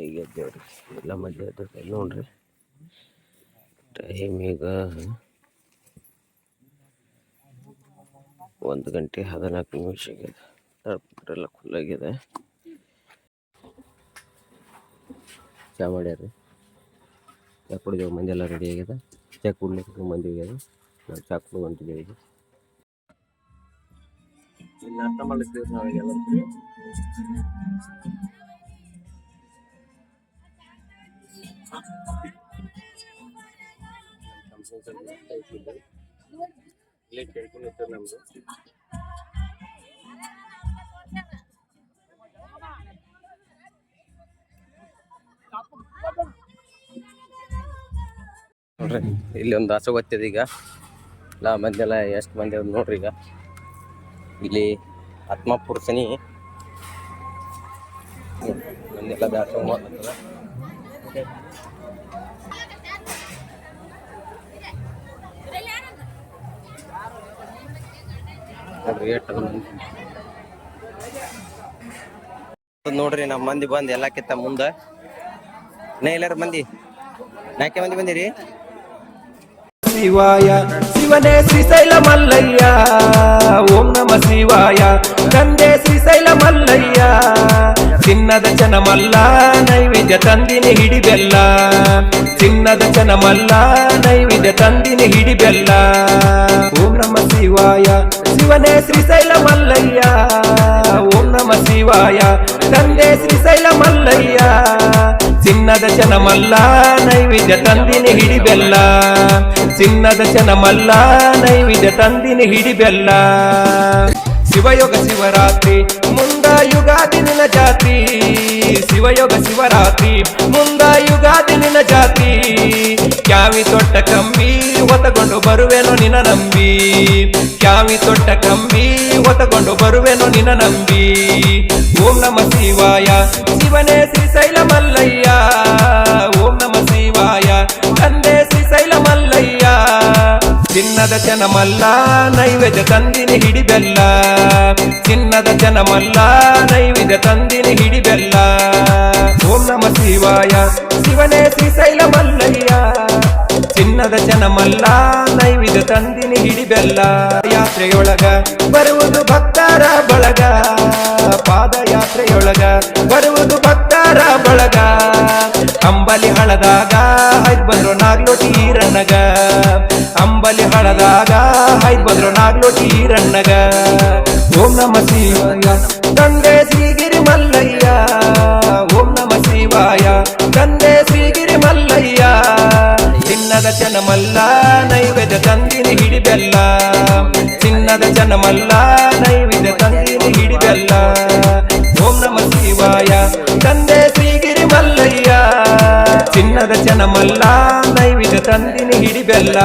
ಈಗ ಎದ್ದೇವ್ರಿ ಎಲ್ಲ ಮಧ್ಯ ನೋಡ್ರಿ ಟೈಮ್ ಈಗ ಒಂದು ಗಂಟೆ ಹದಿನಾಲ್ಕು ನಿಮಿಷ ಆಗಿದೆ ಎಲ್ಲ ಖುಲ್ಲಾಗಿದೆ ಚಾ ಮಾಡ್ಯಾರ ಚಾ ಕುಡಿದೇವು ಮಂದಿ ಎಲ್ಲ ರೆಡಿ ಆಗಿದೆ ಚಾ ಕುಡ್ಲಿಕ್ಕೆ ಮಂದಿ ಆಗ್ಯದ ನಾವು ಚಾ ಕುಡಿದು ಹೊಂಟಿದ್ದೇವೆ ಈಗ ಅರ್ಥ ಮಾಡ್ಲಿಕ್ಕೆ ನಾವೀಗೆಲ್ಲ ಇಲ್ಲೇ ಕೇಳ್ಕೊಂಡಿರ್ತಾರೆ ನಮ್ದು ನೋಡ್ರಿ, ಇಲ್ಲಿ ಒಂದು ಹಸು ಗೊತ್ತಿದೆ ಈಗ. ಎಲ್ಲ ಮಂದಿಲ್ಲ ಎಷ್ಟು ಮಂದಿ ಅದ್ ನೋಡ್ರಿ ಈಗ. ಇಲ್ಲಿ ಆತ್ಮ ಪುರುಷನಿ ಮಂದಿ ಎಲ್ಲ ದಾಸೋಹ ನೋಡ್ರಿ ನಮ್ಮ ಮಂದಿ ಬಂದ್ ಎಲ್ಲಕ್ಕಿಂತ ಮುಂದ. ನಾ ಎಲ್ಲಾರ ಮಂದಿ? ನಾಲ್ಕೆ ಮಂದಿ ಬಂದಿರಿ? ಶಿವಾಯ ಶಿವನೇ ಶ್ರೀಶೈಲ ಮಲ್ಲಯ್ಯ ಓಂ ನಮ ಶಿವಾಯ ತಂದೆ ಶ್ರೀಶೈಲ ಮಲ್ಲಯ್ಯ ಚಿನ್ನದ ಚನಮಲ್ಲ, ನೈವೇದ್ಯ ತಂದಿನಿ ಹಿಡಿಬೆಲ್ಲ. ಚಿನ್ನದ ಚನಮಲ್ಲ, ನೈವೇದ್ಯ ತಂದಿನಿ ಹಿಡಿಬೆಲ್ಲ. ಓಂ ನಮ ಶಿವಾಯ, ಶಿವನೇ ಶ್ರೀಶೈಲ ಮಲ್ಲಯ್ಯ ಓಂ ನಮ ಶಿವಾಯ, ತಂದೆ ಶ್ರೀಶೈಲ ಮಲ್ಲಯ್ಯ ಚಿನ್ನದ ಚನಮಲ್ಲ, ನೈವೇದ್ಯ ತಂದಿನಿ ಹಿಡಿಬೆಲ್ಲ. ಚಿನ್ನದ ಚನಮಲ್ಲ, ನೈವೇದ್ಯ ತಂದಿನಿ ಹಿಡಿಬೆಲ್ಲ. ಶಿವಯೋಗ ಶಿವರಾತ್ರಿ ಮುಂದ ಯುಗಾದಿ ನಿನ ಜಾತಿ, ಶಿವಯೋಗ ಶಿವರಾತ್ರಿ. ಮುಂದ ಯುಗಾದಿ ನಿನ ಜಾತಿ, ಕ್ಯಾವಿ ತೊಟ್ಟ ಕಂಬಿ ಹೊತ್ತಕೊಂಡು ಬರುವೆನೋ ನಿನ ನಂಬಿ. ಕ್ಯಾವಿ ತೊಟ್ಟ ಕಂಬಿ ಹೊತ್ತಕೊಂಡು ಬರುವೆನೋ ನಿನ ನಂಬಿ. ಓಂ ನಮ ಶಿವಾಯ, ಶಿವನೇ ಚಿನ್ನದ ಚನಮಲ್ಲ, ನೈವೇದ್ಯ ತಂದಿನಿ ಹಿಡಿಬೆಲ್ಲ. ಚಿನ್ನದ ಚನಮಲ್ಲ, ನೈವೇದ್ಯ ತಂದಿನಿ ಹಿಡಿಬೆಲ್ಲ. ಓಂ ನಮ ಶಿವಾಯ, ಶಿವನೇ ಶ್ರೀಶೈಲ ಮಲ್ಲಯ್ಯ ಚಿನ್ನದ ಚನಮಲ್ಲ, ನೈವೇದ್ಯ ತಂದಿನಿ ಹಿಡಿಬೆಲ್ಲ. ಯಾತ್ರೆಯೊಳಗ ಬರುವುದು ಭಕ್ತರ ಬಳಗ. ಪಾದಯಾತ್ರೆಯೊಳಗ ಬರುವುದು ಭಕ್ತರ ಬಳಗ. ಅಂಬಲಿ ಹಳದಾಗ ಬಂದ್ರು ನಾಗ್ಲೋಟಿ ರಣ್ಣಗ ಅಂಬಲಿ ಹಳದಾಗ ಹೈದ್ ಬಂದ್ರು ನಾಗ್ಲೋಟಿ ಓಂ ನಮ ಶಿವಾಯ, ತಂದೆ ಶ್ರೀಗಿರಿ ಮಲ್ಲಯ್ಯ ಓಂ ನಮ ಶಿವಾಯ, ತಂದೆ ಶ್ರೀಗಿರಿ ಮಲ್ಲಯ್ಯ ಚಿನ್ನದ ಚನಮಲ್ಲ, ನೈವೇದ್ಯ ತಂದಿನಿ ಹಿಡಿಬೆಲ್ಲ. ಚಿನ್ನದ ಚನಮಲ್ಲ, ನೈವೇದ್ಯ ಚಿನ್ನದ ಜನಮಲ್ಲ ನೈವೇದ್ಯ ತಂದಿನಿ ಹಿಡಿಬೆಲ್ಲ